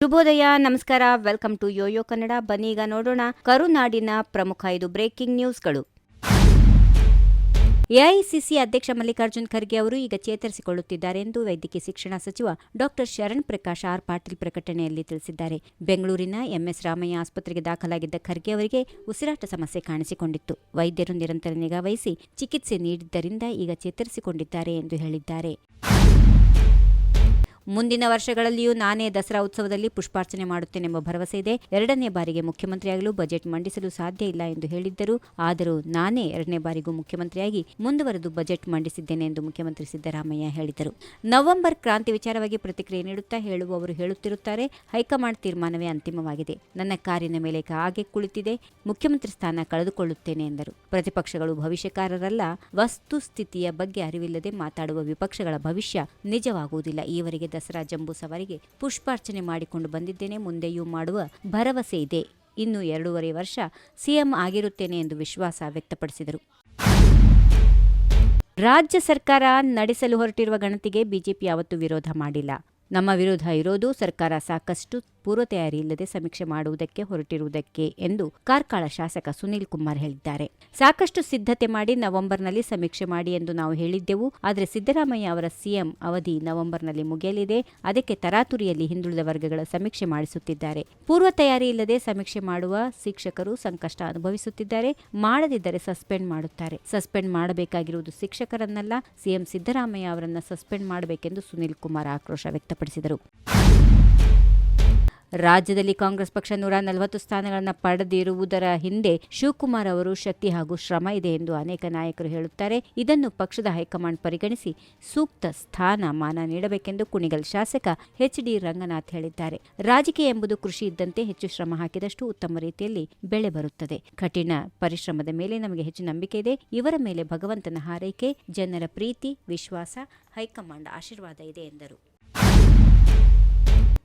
ಶುಭೋದಯ, ನಮಸ್ಕಾರ. Welcome to Yoyo Kannada. ಬನ್ನಿ ಈಗ ನೋಡೋಣ ಕರುನಾಡಿನ ಪ್ರಮುಖ ಐದು ಬ್ರೇಕಿಂಗ್ ನ್ಯೂಸ್ಗಳು. ಎಐಸಿಸಿ ಅಧ್ಯಕ್ಷ ಮಲ್ಲಿಕಾರ್ಜುನ್ ಖರ್ಗೆ ಅವರು ಈಗ ಚೇತರಿಸಿಕೊಳ್ಳುತ್ತಿದ್ದಾರೆ ಎಂದು ವೈದ್ಯಕೀಯ ಶಿಕ್ಷಣ ಸಚಿವ ಡಾಕ್ಟರ್ ಶರಣ್ ಪ್ರಕಾಶ್ ಆರ್. ಪಾಟೀಲ್ ಪ್ರಕಟಣೆಯಲ್ಲಿ ತಿಳಿಸಿದ್ದಾರೆ. ಬೆಂಗಳೂರಿನ ಎಂಎಸ್ ರಾಮಯ್ಯ ಆಸ್ಪತ್ರೆಗೆ ದಾಖಲಾಗಿದ್ದ ಖರ್ಗೆ ಅವರಿಗೆ ಉಸಿರಾಟ ಸಮಸ್ಯೆ ಕಾಣಿಸಿಕೊಂಡಿತ್ತು. ವೈದ್ಯರು ನಿರಂತರ ನಿಗಾವಹಿಸಿ ಚಿಕಿತ್ಸೆ ನೀಡಿದ್ದರಿಂದ ಈಗ ಚೇತರಿಸಿಕೊಂಡಿದ್ದಾರೆ ಎಂದು ಹೇಳಿದ್ದಾರೆ. ಮುಂದಿನ ವರ್ಷಗಳಲ್ಲಿಯೂ ನಾನೇ ದಸರಾ ಉತ್ಸವದಲ್ಲಿ ಪುಷ್ಪಾರ್ಚನೆ ಮಾಡುತ್ತೇನೆಂಬ ಭರವಸೆ ಇದೆ. ಎರಡನೇ ಬಾರಿಗೆ ಮುಖ್ಯಮಂತ್ರಿಯಾಗಲು ಬಜೆಟ್ ಮಂಡಿಸಲು ಸಾಧ್ಯ ಇಲ್ಲ ಎಂದು ಹೇಳಿದ್ದರು. ಆದರೂ ನಾನೇ ಎರಡನೇ ಬಾರಿಗೂ ಮುಖ್ಯಮಂತ್ರಿಯಾಗಿ ಮುಂದುವರೆದು ಬಜೆಟ್ ಮಂಡಿಸಿದ್ದೇನೆ ಎಂದು ಮುಖ್ಯಮಂತ್ರಿ ಸಿದ್ದರಾಮಯ್ಯ ಹೇಳಿದರು. ನವೆಂಬರ್ ಕ್ರಾಂತಿ ವಿಚಾರವಾಗಿ ಪ್ರತಿಕ್ರಿಯೆ ನೀಡುತ್ತಾ ಹೇಳುವವರು ಹೇಳುತ್ತಿರುತ್ತಾರೆ. ಹೈಕಮಾಂಡ್ ತೀರ್ಮಾನವೇ ಅಂತಿಮವಾಗಿದೆ. ನನ್ನ ಕಾರಿನ ಮೇಲೆ ಕಾಗೆ ಕುಳಿತಿದೆ. ಮುಖ್ಯಮಂತ್ರಿ ಸ್ಥಾನ ಕಳೆದುಕೊಳ್ಳುತ್ತೇನೆ ಎಂದರು. ಪ್ರತಿಪಕ್ಷಗಳು ಭವಿಷ್ಯಕಾರರಲ್ಲ. ವಸ್ತುಸ್ಥಿತಿಯ ಬಗ್ಗೆ ಅರಿವಿಲ್ಲದೆ ಮಾತಾಡುವ ವಿಪಕ್ಷಗಳ ಭವಿಷ್ಯ ನಿಜವಾಗುವುದಿಲ್ಲ. ಈವರೆಗೆ ದಸರಾ ಜಂಬೂ ಸವಾರಿಗೆ ಪುಷ್ಪಾರ್ಚನೆ ಮಾಡಿಕೊಂಡು ಬಂದಿದ್ದೇನೆ. ಮುಂದೆಯೂ ಮಾಡುವ ಭರವಸೆ ಇದೆ. ಇನ್ನು ಎರಡೂವರೆ ವರ್ಷ ಸಿಎಂ ಆಗಿರುತ್ತೇನೆ ಎಂದು ವಿಶ್ವಾಸ ವ್ಯಕ್ತಪಡಿಸಿದರು. ರಾಜ್ಯ ಸರ್ಕಾರ ನಡೆಸಲು ಹೊರಟಿರುವ ಗಣತಿಗೆ ಬಿಜೆಪಿ ಯಾವತ್ತೂ ವಿರೋಧ ಮಾಡಿಲ್ಲ. ನಮ್ಮ ವಿರೋಧ ಇರೋದು ಸರ್ಕಾರ ಸಾಕಷ್ಟು ಪೂರ್ವ ತಯಾರಿ ಇಲ್ಲದೆ ಸಮೀಕ್ಷೆ ಮಾಡುವುದಕ್ಕೆ ಹೊರಟಿರುವುದಕ್ಕೆ ಎಂದು ಕಾರ್ಕಳ ಶಾಸಕ ಸುನೀಲ್ ಕುಮಾರ್ ಹೇಳಿದ್ದಾರೆ. ಸಾಕಷ್ಟು ಸಿದ್ಧತೆ ಮಾಡಿ ನವೆಂಬರ್ನಲ್ಲಿ ಸಮೀಕ್ಷೆ ಮಾಡಿ ಎಂದು ನಾವು ಹೇಳಿದ್ದೆವು. ಆದರೆ ಸಿದ್ದರಾಮಯ್ಯ ಅವರ ಸಿಎಂ ಅವಧಿ ನವೆಂಬರ್ನಲ್ಲಿ ಮುಗಿಯಲಿದೆ. ಅದಕ್ಕೆ ತರಾತುರಿಯಲ್ಲಿ ಹಿಂದುಳಿದ ವರ್ಗಗಳ ಸಮೀಕ್ಷೆ ಮಾಡಿಸುತ್ತಿದ್ದಾರೆ. ಪೂರ್ವ ತಯಾರಿ ಇಲ್ಲದೆ ಸಮೀಕ್ಷೆ ಮಾಡುವ ಶಿಕ್ಷಕರು ಸಂಕಷ್ಟ ಅನುಭವಿಸುತ್ತಿದ್ದಾರೆ. ಮಾಡದಿದ್ದರೆ ಸಸ್ಪೆಂಡ್ ಮಾಡುತ್ತಾರೆ. ಸಸ್ಪೆಂಡ್ ಮಾಡಬೇಕಾಗಿರುವುದು ಶಿಕ್ಷಕರನ್ನಲ್ಲ. ಸಿಎಂ ಸಿದ್ದರಾಮಯ್ಯ ಅವರನ್ನ ಸಸ್ಪೆಂಡ್ ಮಾಡಬೇಕೆಂದು ಸುನೀಲ್ ಕುಮಾರ್ ಆಕ್ರೋಶ ವ್ಯಕ್ತಪಡಿಸಿದರು. ರಾಜ್ಯದಲ್ಲಿ ಕಾಂಗ್ರೆಸ್ ಪಕ್ಷ ನೂರ ನಲವತ್ತು ಸ್ಥಾನಗಳನ್ನು ಪಡೆದಿರುವುದರ ಹಿಂದೆ ಶಿವಕುಮಾರ್ ಅವರು ಶಕ್ತಿ ಹಾಗೂ ಶ್ರಮ ಇದೆ ಎಂದು ಅನೇಕ ನಾಯಕರು ಹೇಳುತ್ತಾರೆ. ಇದನ್ನು ಪಕ್ಷದ ಹೈಕಮಾಂಡ್ ಪರಿಗಣಿಸಿ ಸೂಕ್ತ ಸ್ಥಾನಮಾನ ನೀಡಬೇಕೆಂದು ಕುಣಿಗಲ್ ಶಾಸಕ ಎಚ್ ಡಿ ರಂಗನಾಥ್ ಹೇಳಿದ್ದಾರೆ. ರಾಜಕೀಯ ಎಂಬುದು ಕೃಷಿ ಇದ್ದಂತೆ ಹೆಚ್ಚು ಶ್ರಮ ಹಾಕಿದಷ್ಟು ಉತ್ತಮ ರೀತಿಯಲ್ಲಿ ಬೆಳೆ ಬರುತ್ತದೆ. ಕಠಿಣ ಪರಿಶ್ರಮದ ಮೇಲೆ ನಮಗೆ ಹೆಚ್ಚು ನಂಬಿಕೆ ಇದೆ. ಇವರ ಮೇಲೆ ಭಗವಂತನ ಹಾರೈಕೆ, ಜನರ ಪ್ರೀತಿ, ವಿಶ್ವಾಸ, ಹೈಕಮಾಂಡ್ ಆಶೀರ್ವಾದ ಇದೆ ಎಂದರು.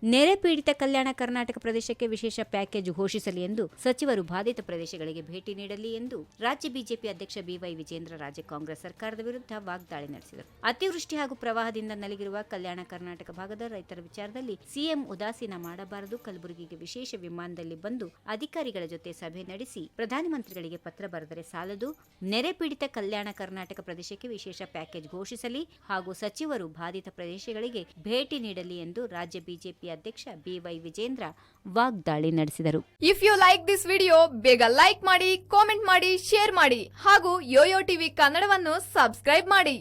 ನೆರೆ ಪೀಡಿತ ಕಲ್ಯಾಣ ಕರ್ನಾಟಕ ಪ್ರದೇಶಕ್ಕೆ ವಿಶೇಷ ಪ್ಯಾಕೇಜ್ ಘೋಷಿಸಲಿ ಎಂದು ಸಚಿವರು ಬಾಧಿತ ಪ್ರದೇಶಗಳಿಗೆ ಭೇಟಿ ನೀಡಲಿ ಎಂದು ರಾಜ್ಯ ಬಿಜೆಪಿ ಅಧ್ಯಕ್ಷ ಬಿವೈ ವಿಜೇಂದ್ರ ರಾಜ್ಯ ಕಾಂಗ್ರೆಸ್ ಸರ್ಕಾರದ ವಿರುದ್ಧ ವಾಗ್ದಾಳಿ ನಡೆಸಿದರು. ಅತಿವೃಷ್ಟಿ ಹಾಗೂ ಪ್ರವಾಹದಿಂದ ನಲಗಿರುವ ಕಲ್ಯಾಣ ಕರ್ನಾಟಕ ಭಾಗದ ರೈತರ ವಿಚಾರದಲ್ಲಿ ಸಿಎಂ ಉದಾಸೀನ ಮಾಡಬಾರದು, ಕಲಬುರಗಿಗೆ ವಿಶೇಷ ವಿಮಾನದಲ್ಲಿ ಬಂದು ಅಧಿಕಾರಿಗಳ ಜೊತೆ ಸಭೆ ನಡೆಸಿ ಪ್ರಧಾನಮಂತ್ರಿಗಳಿಗೆ ಪತ್ರ ಬರೆದರೆ ಸಾಲದು. ನೆರೆ ಪೀಡಿತ ಕಲ್ಯಾಣ ಕರ್ನಾಟಕ ಪ್ರದೇಶಕ್ಕೆ ವಿಶೇಷ ಪ್ಯಾಕೇಜ್ ಘೋಷಿಸಲಿ ಹಾಗೂ ಸಚಿವರು ಬಾಧಿತ ಪ್ರದೇಶಗಳಿಗೆ ಭೇಟಿ ನೀಡಲಿ ಎಂದು ರಾಜ್ಯ ಬಿಜೆಪಿ ಅಧ್ಯಕ್ಷ ಬಿವೈ ವಿಜೇಂದ್ರ ವಾಗ್ದಾಳಿ ನಡೆಸಿದರು. If you like this video ಬೇಗ ಲೈಕ್ ಮಾಡಿ ಕಾಮೆಂಟ್ ಮಾಡಿ ಶೇರ್ ಮಾಡಿ ಹಾಗೂ ಯೋಯೋ ಟಿವಿ ಕನ್ನಡವನ್ನು ಸಬ್ಸ್ಕ್ರೈಬ್ ಮಾಡಿ.